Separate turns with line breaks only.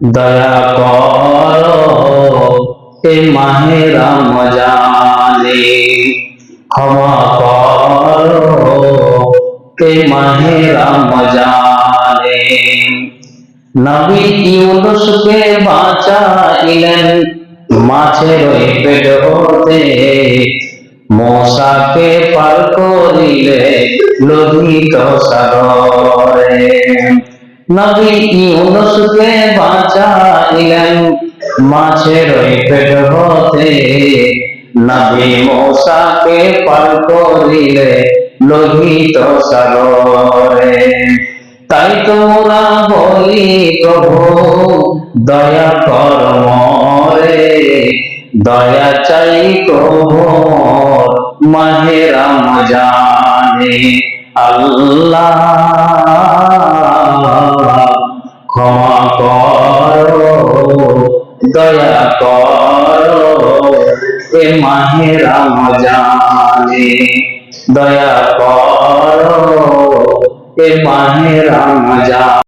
দয়া করো এ মাহে রমজানে ক্ষমা করো এ মাহে রমজানে নবী ইউনুসকে বাঁচাইলেন মাছের ওই পেট হতে মশাকে পার করিলে লোহিত সাগরে। নবী ইউনুসকে বাঁচাইলেন মাছের ওই পেট হতে নবী মশাকে পার করিলে লোহিত সাগরে। তাই তোমরা বলি, প্রভু, দয়া কর মরে, দয়া চাই প্রভু মাহে রমজানে আল্লাহ, ক্ষমা করো দয়া করো এ মাহে রমজানে দয়া করো এ মাহে রমজান